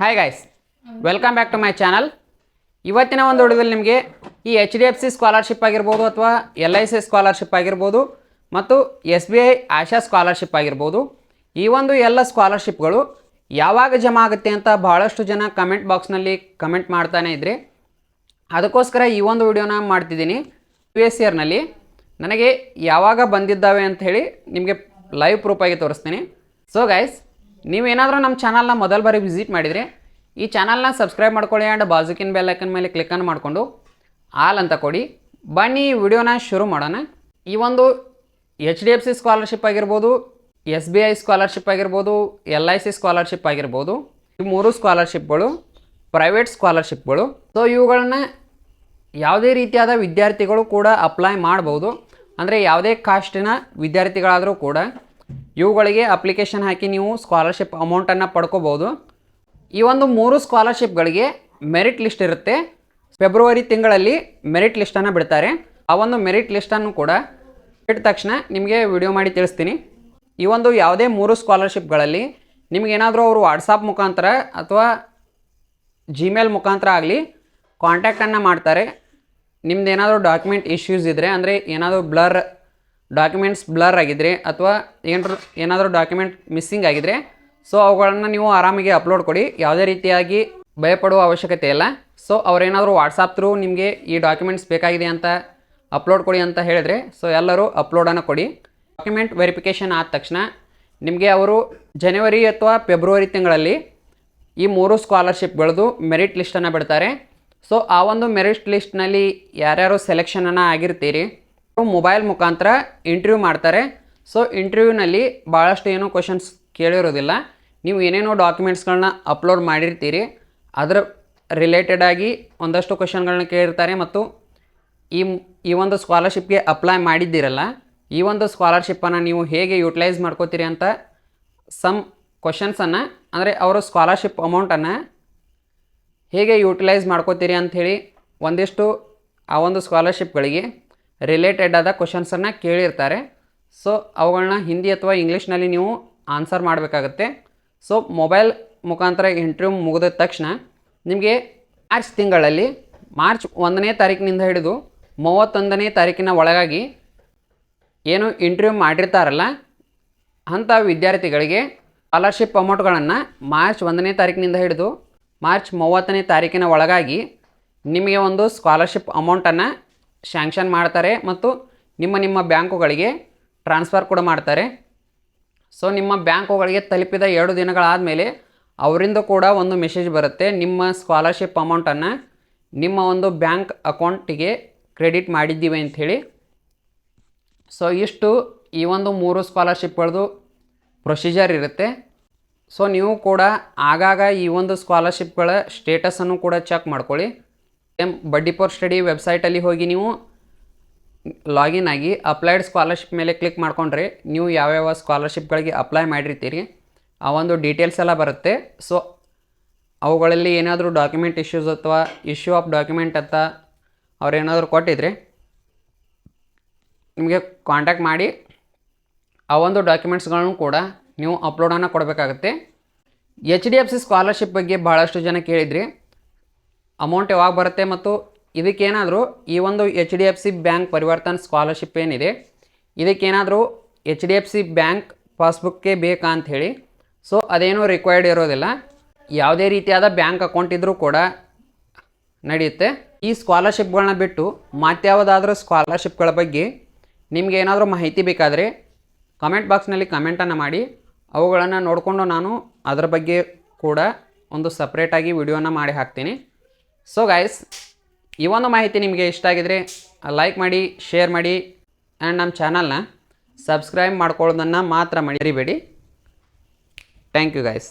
Hi guys welcome back to my channel ಇವತ್ತಿನ ಒಂದು ವಿಡಿಯೋದಲ್ಲಿ ನಿಮಗೆ ಈ H D F C scholarship ಆಗಿರ್ಬೋದು ಅಥವಾ ಎಲ್ ಐ ಸಿ ಸ್ಕಾಲರ್ಶಿಪ್ ಆಗಿರ್ಬೋದು ಮತ್ತು S B I Asha scholarship ಆಗಿರ್ಬೋದು. ಈ ಒಂದು ಎಲ್ಲ ಸ್ಕಾಲರ್ಶಿಪ್ಗಳು ಯಾವಾಗ ಜಮಾ ಆಗುತ್ತೆ ಅಂತ ಭಾಳಷ್ಟು ಜನ ಕಮೆಂಟ್ ಬಾಕ್ಸ್ನಲ್ಲಿ ಕಮೆಂಟ್ ಮಾಡ್ತಾನೆ ಇದ್ರಿ ಅದಕ್ಕೋಸ್ಕರ ಈ ಒಂದು ವಿಡಿಯೋನ ಮಾಡ್ತಿದ್ದೀನಿ. ಯು ಎಸ್ ಇಯರ್ನಲ್ಲಿ ನನಗೆ ಯಾವಾಗ ಬಂದಿದ್ದಾವೆ ಅಂತ ಹೇಳಿ ನಿಮಗೆ ಲೈವ್ ಪ್ರೂಫಾಗಿ ತೋರಿಸ್ತೀನಿ. ಸೊ ಗೈಸ್ ನೀವೇನಾದರೂ ನಮ್ಮ ಚಾನಲ್ನ ಮೊದಲ ಬಾರಿ ವಿಸಿಟ್ ಮಾಡಿದರೆ ಈ ಚಾನಲ್ನ ಸಬ್ಸ್ಕ್ರೈಬ್ ಮಾಡ್ಕೊಳ್ಳಿ ಆ್ಯಂಡ್ ಬಾಜುಕಿನ ಬೆಲ್ ಐಕನ್ ಮೇಲೆ ಕ್ಲಿಕ್ಕನ್ನು ಮಾಡಿಕೊಂಡು ಆಲ್ ಅಂತ ಕೊಡಿ. ಬನ್ನಿ ಈ ವಿಡಿಯೋನ ಶುರು ಮಾಡೋಣ. ಈ ಒಂದು H D F C scholarship ಆಗಿರ್ಬೋದು ಎಸ್ ಬಿ ಐ ಸ್ಕಾಲರ್ಶಿಪ್ ಆಗಿರ್ಬೋದು ಎಲ್ ಐ ಸಿ ಸ್ಕಾಲರ್ಶಿಪ್ ಆಗಿರ್ಬೋದು, ಈ ಮೂರು ಸ್ಕಾಲರ್ಶಿಪ್ಗಳು ಪ್ರೈವೇಟ್ ಸ್ಕಾಲರ್ಶಿಪ್ಗಳು ಸೊ ಇವುಗಳನ್ನ ಯಾವುದೇ ರೀತಿಯಾದ ವಿದ್ಯಾರ್ಥಿಗಳು ಕೂಡ ಅಪ್ಲೈ ಮಾಡ್ಬೋದು. ಅಂದರೆ ಯಾವುದೇ ಕಾಸ್ಟಿನ ವಿದ್ಯಾರ್ಥಿಗಳಾದರೂ ಕೂಡ ಇವುಗಳಿಗೆ ಅಪ್ಲಿಕೇಶನ್ ಹಾಕಿ ನೀವು ಸ್ಕಾಲರ್ಶಿಪ್ ಅಮೌಂಟನ್ನು ಪಡ್ಕೋಬೋದು ಈ ಒಂದು ಮೂರು ಸ್ಕಾಲರ್ಶಿಪ್ಗಳಿಗೆ ಮೆರಿಟ್ ಲಿಸ್ಟ್ ಇರುತ್ತೆ. ಫೆಬ್ರವರಿ ತಿಂಗಳಲ್ಲಿ ಮೆರಿಟ್ ಲಿಸ್ಟನ್ನು ಬಿಡ್ತಾರೆ. ಆ ಒಂದು ಮೆರಿಟ್ ಲಿಸ್ಟನ್ನು ಕೂಡ ಬಿಟ್ಟ ತಕ್ಷಣ ನಿಮಗೆ ವಿಡಿಯೋ ಮಾಡಿ ತಿಳಿಸ್ತೀನಿ. ಈ ಒಂದು ಯಾವುದೇ ಮೂರು ಸ್ಕಾಲರ್ಶಿಪ್ಗಳಲ್ಲಿ ನಿಮಗೇನಾದರೂ ಅವರು ವಾಟ್ಸಾಪ್ ಮುಖಾಂತರ ಅಥವಾ ಜಿಮೇಲ್ ಮುಖಾಂತರ ಆಗಲಿ ಕಾಂಟ್ಯಾಕ್ಟನ್ನು ಮಾಡ್ತಾರೆ. ನಿಮ್ದು ಏನಾದರೂ ಡಾಕ್ಯುಮೆಂಟ್ ಇಶ್ಯೂಸ್ ಇದ್ದರೆ ಅಂದರೆ ಏನಾದರೂ ಬ್ಲರ್ ಡಾಕ್ಯುಮೆಂಟ್ಸ್ ಬ್ಲರ್ ಆಗಿದ್ರೆ ಅಥವಾ ಏನಾದರೂ ಏನಾದರೂ ಡಾಕ್ಯುಮೆಂಟ್ ಮಿಸ್ಸಿಂಗ್ ಆಗಿದ್ರೆ, ಸೊ ಅವುಗಳನ್ನು ನೀವು ಆರಾಮಾಗಿ ಅಪ್ಲೋಡ್ ಕೊಡಿ. ಯಾವುದೇ ರೀತಿಯಾಗಿ ಭಯಪಡುವ ಅವಶ್ಯಕತೆ ಇಲ್ಲ. ಸೊ ಅವರೇನಾದರೂ ವಾಟ್ಸಾಪ್ ಥ್ರೂ ನಿಮಗೆ ಈ ಡಾಕ್ಯುಮೆಂಟ್ಸ್ ಬೇಕಾಗಿದೆ ಅಂತ ಅಪ್ಲೋಡ್ ಕೊಡಿ ಅಂತ ಹೇಳಿದರೆ, ಸೊ ಎಲ್ಲರೂ ಅಪ್ಲೋಡನ್ನು ಕೊಡಿ. ಡಾಕ್ಯುಮೆಂಟ್ ವೆರಿಫಿಕೇಷನ್ ಆದ ತಕ್ಷಣ ನಿಮಗೆ ಅವರು ಜನವರಿ ಅಥವಾ ಫೆಬ್ರವರಿ ತಿಂಗಳಲ್ಲಿ ಈ ಮೂರು ಸ್ಕಾಲರ್ಶಿಪ್ಗಳದ್ದು ಮೆರಿಟ್ ಲಿಸ್ಟನ್ನು ಬಿಡ್ತಾರೆ. ಸೊ ಆ ಒಂದು ಮೆರಿಟ್ ಲಿಸ್ಟ್ನಲ್ಲಿ ಯಾರ್ಯಾರು ಸೆಲೆಕ್ಷನನ್ನು ಆಗಿರ್ತೀರಿ ಮೊಬೈಲ್ ಮುಖಾಂತರ ಇಂಟರ್ವ್ಯೂ ಮಾಡ್ತಾರೆ. ಸೊ ಇಂಟರ್ವ್ಯೂನಲ್ಲಿ ಭಾಳಷ್ಟು ಏನೂ ಕ್ವಶನ್ಸ್ ಕೇಳಿರೋದಿಲ್ಲ. ನೀವು ಏನೇನೋ ಡಾಕ್ಯುಮೆಂಟ್ಸ್ಗಳನ್ನ ಅಪ್ಲೋಡ್ ಮಾಡಿರ್ತೀರಿ, ಅದರ ರಿಲೇಟೆಡ್ ಆಗಿ ಒಂದಷ್ಟು ಕ್ವಶನ್ಗಳನ್ನ ಕೇಳಿರ್ತಾರೆ ಮತ್ತು ಈ ಈ ಒಂದು ಸ್ಕಾಲರ್ಶಿಪ್ಗೆ ಅಪ್ಲೈ ಮಾಡಿದ್ದೀರಲ್ಲ, ಈ ಒಂದು ಸ್ಕಾಲರ್ಶಿಪ್ಪನ್ನು ನೀವು ಹೇಗೆ ಯೂಟಿಲೈಸ್ ಮಾಡ್ಕೋತೀರಿ ಅಂತ ಸಮ್ ಕ್ವಶನ್ಸನ್ನು ಅಂದರೆ ಅವರು ಸ್ಕಾಲರ್ಶಿಪ್ ಅಮೌಂಟನ್ನು ಹೇಗೆ ಯೂಟಿಲೈಸ್ ಮಾಡ್ಕೋತೀರಿ ಅಂಥೇಳಿ ಒಂದಿಷ್ಟು ಆ ಒಂದು ಸ್ಕಾಲರ್ಶಿಪ್ಗಳಿಗೆ ರಿಲೇಟೆಡ್ ಆದ ಕ್ವಶನ್ಸನ್ನು ಕೇಳಿರ್ತಾರೆ. ಸೊ ಅವುಗಳನ್ನ ಹಿಂದಿ ಅಥವಾ ಇಂಗ್ಲೀಷ್ನಲ್ಲಿ ನೀವು ಆನ್ಸರ್ ಮಾಡಬೇಕಾಗತ್ತೆ. ಸೊ ಮೊಬೈಲ್ ಮುಖಾಂತರ ಇಂಟರ್ವ್ಯೂ ಮುಗಿದ ತಕ್ಷಣ ನಿಮಗೆ ಮಾರ್ಚ್ ತಿಂಗಳಲ್ಲಿ ಮಾರ್ಚ್ ಒಂದನೇ ತಾರೀಕಿನಿಂದ ಹಿಡಿದು ಮೂವತ್ತೊಂದನೇ ತಾರೀಕಿನ ಒಳಗಾಗಿ ಏನು ಇಂಟರ್ವ್ಯೂ ಮಾಡಿರ್ತಾರಲ್ಲ, ಅಂಥ ವಿದ್ಯಾರ್ಥಿಗಳಿಗೆ ಸ್ಕಾಲರ್ಶಿಪ್ ಅಮೌಂಟ್ಗಳನ್ನು ಮಾರ್ಚ್ ಒಂದನೇ ತಾರೀಕಿನಿಂದ ಹಿಡಿದು ಮಾರ್ಚ್ ಮೂವತ್ತನೇ ತಾರೀಕಿನ ಒಳಗಾಗಿ ನಿಮಗೆ ಒಂದು ಸ್ಕಾಲರ್ಶಿಪ್ ಅಮೌಂಟನ್ನು ಶ್ಯಾಂಕ್ಷನ್ ಮಾಡ್ತಾರೆ ಮತ್ತು ನಿಮ್ಮ ನಿಮ್ಮ ಬ್ಯಾಂಕುಗಳಿಗೆ ಟ್ರಾನ್ಸ್ಫರ್ ಕೂಡ ಮಾಡ್ತಾರೆ. ಸೊ ನಿಮ್ಮ ಬ್ಯಾಂಕುಗಳಿಗೆ ತಲುಪಿದ ಎರಡು ದಿನಗಳಾದ ಮೇಲೆ ಅವರಿಂದ ಕೂಡ ಒಂದು ಮೆಸೇಜ್ ಬರುತ್ತೆ. ನಿಮ್ಮ ಸ್ಕಾಲರ್ಶಿಪ್ ಅಮೌಂಟನ್ನು ನಿಮ್ಮ ಒಂದು ಬ್ಯಾಂಕ್ ಅಕೌಂಟಿಗೆ ಕ್ರೆಡಿಟ್ ಮಾಡಿದ್ದೀವಿ ಅಂಥೇಳಿ ಸೊ ಇಷ್ಟು ಈ ಒಂದು ಮೂರು ಸ್ಕಾಲರ್ಶಿಪ್ಗಳದ್ದು ಪ್ರೊಸೀಜರ್ ಇರುತ್ತೆ. ಸೊ ನೀವು ಕೂಡ ಆಗಾಗ ಈ ಒಂದು ಸ್ಕಾಲರ್ಶಿಪ್ಗಳ ಸ್ಟೇಟಸನ್ನು ಕೂಡ ಚೆಕ್ ಮಾಡ್ಕೊಳ್ಳಿ. ಎಂ ಬಡ್ಡಿ ಪೋರ್ ಸ್ಟಡಿ ವೆಬ್ಸೈಟಲ್ಲಿ ಹೋಗಿ ನೀವು ಲಾಗಿನ್ ಆಗಿ ಅಪ್ಲೈಡ್ ಸ್ಕಾಲರ್ಶಿಪ್ ಮೇಲೆ ಕ್ಲಿಕ್ ಮಾಡ್ಕೊಂಡ್ರೆ ನೀವು ಯಾವ್ಯಾವ ಸ್ಕಾಲರ್ಶಿಪ್ಗಳಿಗೆ ಅಪ್ಲೈ ಮಾಡಿರ್ತೀರಿ, ಆ ಒಂದು ಡೀಟೇಲ್ಸ್ ಎಲ್ಲ ಬರುತ್ತೆ. ಸೊ, ಅವುಗಳಲ್ಲಿ ಏನಾದರೂ ಡಾಕ್ಯುಮೆಂಟ್ ಇಶ್ಯೂಸ್ ಅಥವಾ ಇಶ್ಯೂ ಆಫ್ ಡಾಕ್ಯುಮೆಂಟ್ ಅಂತ ಅವರೇನಾದರೂ ಕೊಟ್ಟಿದ್ರೆ ನಿಮಗೆ ಕಾಂಟ್ಯಾಕ್ಟ್ ಮಾಡಿ, ಆ ಒಂದು ಡಾಕ್ಯುಮೆಂಟ್ಸ್ಗಳನ್ನು ಕೂಡ ನೀವು ಅಪ್ಲೋಡನ್ನು ಕೊಡಬೇಕಾಗುತ್ತೆ. H D F C scholarship ಬಗ್ಗೆ ಭಾಳಷ್ಟು ಜನ ಕೇಳಿದ್ರಿ ಅಮೌಂಟ್ ಯಾವಾಗ ಬರುತ್ತೆ ಮತ್ತು ಇದಕ್ಕೇನಾದರೂ ಈ ಒಂದು H D F C bank Parivartan scholarship ಏನಿದೆ, ಇದಕ್ಕೇನಾದರೂ H D F C bank ಪಾಸ್ಬುಕ್ಗೆ ಬೇಕಾ ಅಂತ ಹೇಳಿ. ಸೊ ಅದೇನೂ ರಿಕ್ವೈರ್ಡ್ ಇರೋದಿಲ್ಲ. ಯಾವುದೇ ರೀತಿಯಾದ ಬ್ಯಾಂಕ್ ಅಕೌಂಟ್ ಇದ್ದರೂ ಕೂಡ ನಡೆಯುತ್ತೆ. ಈ ಸ್ಕಾಲರ್ಶಿಪ್ಗಳನ್ನ ಬಿಟ್ಟು ಮತ್ಯಾವುದಾದ್ರೂ ಸ್ಕಾಲರ್ಶಿಪ್ಗಳ ಬಗ್ಗೆ ನಿಮ್ಗೆ ಏನಾದರೂ ಮಾಹಿತಿ ಬೇಕಾದರೆ ಕಮೆಂಟ್ ಬಾಕ್ಸ್ನಲ್ಲಿ ಕಮೆಂಟನ್ನು ಮಾಡಿ. ಅವುಗಳನ್ನು ನೋಡಿಕೊಂಡು ನಾನು ಅದರ ಬಗ್ಗೆ ಕೂಡ ಒಂದು ಸಪ್ರೇಟಾಗಿ ವಿಡಿಯೋನ ಮಾಡಿ ಹಾಕ್ತೀನಿ. ಸೊ ಗಾಯ್ಸ್ ಈ ಒಂದು ಮಾಹಿತಿ ನಿಮಗೆ ಇಷ್ಟ ಆಗಿದ್ರೆ ಲೈಕ್ ಮಾಡಿ ಶೇರ್ ಮಾಡಿ ಆ್ಯಂಡ್ ನಮ್ಮ ಚಾನಲ್ನ ಸಬ್ಸ್ಕ್ರೈಬ್ ಮಾಡ್ಕೊಳ್ಳೋದನ್ನು ಮಾತ್ರ ಮರಿಬೇಡಿ. Thank you guys